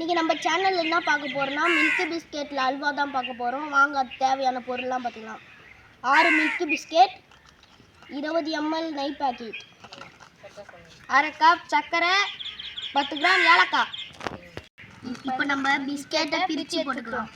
இன்னைக்கு நம்ம சேனலில் என்ன பார்க்க போறோம்னா மில்கி பிஸ்கெட்ல அல்வா தான் பார்க்க போறோம். வாங்க அது தேவையான பொருள்லாம் பார்த்துக்கலாம் ஆறு மில்கி பிஸ்கெட் இருபது எம்எல் நெய் பாக்கெட் அரை கப் சர்க்கரை பத்து கிராம் ஏலக்காய். இப்போ நம்ம பிஸ்கெட்டை பிரித்து போட்டுக்கலாம்.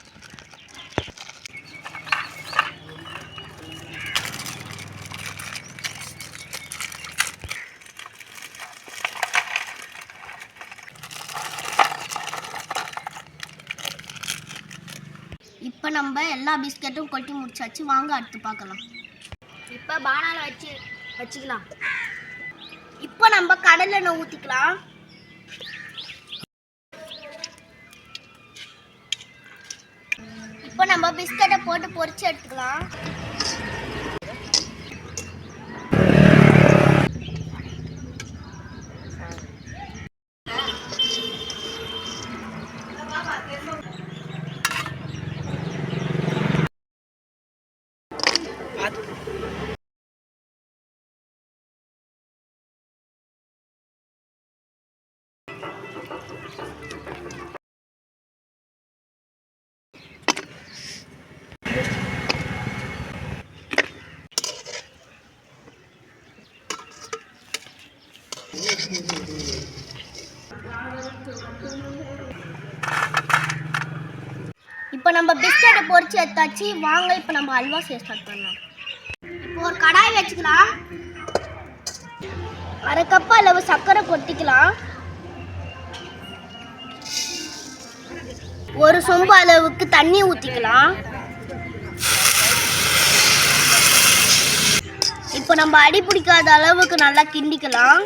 இப்போ நம்ம எல்லா பிஸ்கெட்டும் கொட்டி முடிச்சாச்சு. வாங்க அடுத்து பார்க்கலாம். இப்போ பானால வச்சு வச்சுக்கலாம். இப்போ நம்ம கடலை எண்ணெய் ஊற்றிக்கலாம் இப்போ நம்ம பிஸ்கட்டை போட்டு பொரிச்சு எடுத்துக்கலாம். இப்போ நம்ம பிஸ்கட்டை பொரிச்சு எடுத்தாச்சு வாங்க இப்போ நம்ம அல்வா செய்ய ஸ்டார்ட் பண்ணலாம் இப்போ ஒரு கடாய் வச்சுக்கலாம். அரை கப் அளவு சர்க்கரை கொட்டிக்கலாம். ஒரு சொம்பு அளவுக்கு தண்ணி ஊற்றிக்கலாம் இப்போ நம்ம அடி பிடிக்காத அளவுக்கு நல்லா கிண்டிக்கலாம்.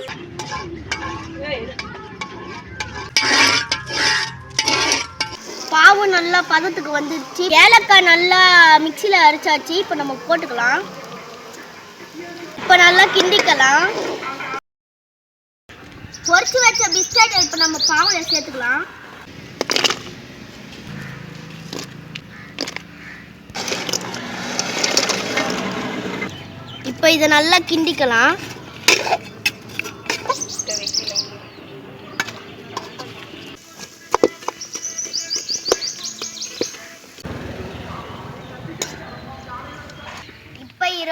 பாவு நல்லா பதத்துக்கு வந்துடுச்சு ஏலக்காய் நல்லா மிக்சியில் அரைச்சாச்சு. இப்போ நம்ம போட்டுக்கலாம். இப்போ நல்லா கிண்டிக்கலாம். பொறிச்சு வச்ச பிஸ்கட் இப்போ நம்ம பாவில் சேர்த்துக்கலாம். இப்போ இதை நல்லா கிண்டிக்கலாம்.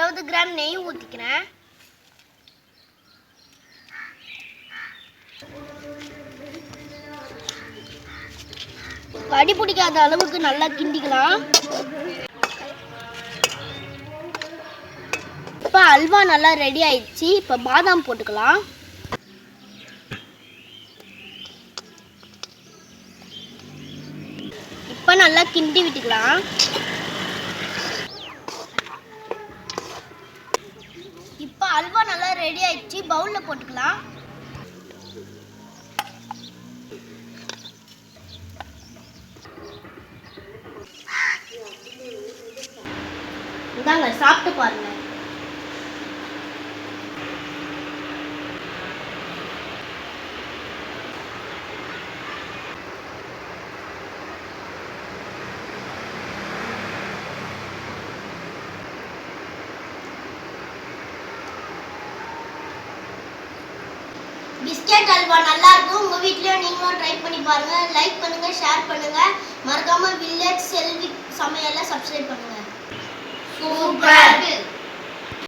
இருபது கிராம் நெய் ஊற்றிக்கிறேன் அடி பிடிக்காத அளவுக்கு நல்லா கிண்டிக்கலாம். இப்போ அல்வா நல்லா ரெடி ஆயிடுச்சு. இப்போ பாதாம் போட்டுக்கலாம். இப்போ நல்லா கிண்டி விட்டுக்கலாம். நல்லா ரெடி ஆயிடுச்சு. பவுலில் போட்டுக்கலாம். இந்தாங்க சாப்பிட்டு பாருங்க. பிஸ்கெட் அல்வா நல்லா இருக்கும். உங்க வீட்லயும் நீங்களும் ட்ரை பண்ணி பாருங்க. லைக் பண்ணுங்க ஷேர் பண்ணுங்க. மறக்காம வில்லேஜ் செல்வி சமையலை சப்ஸ்கிரைப் பண்ணுங்க. சூப்பர்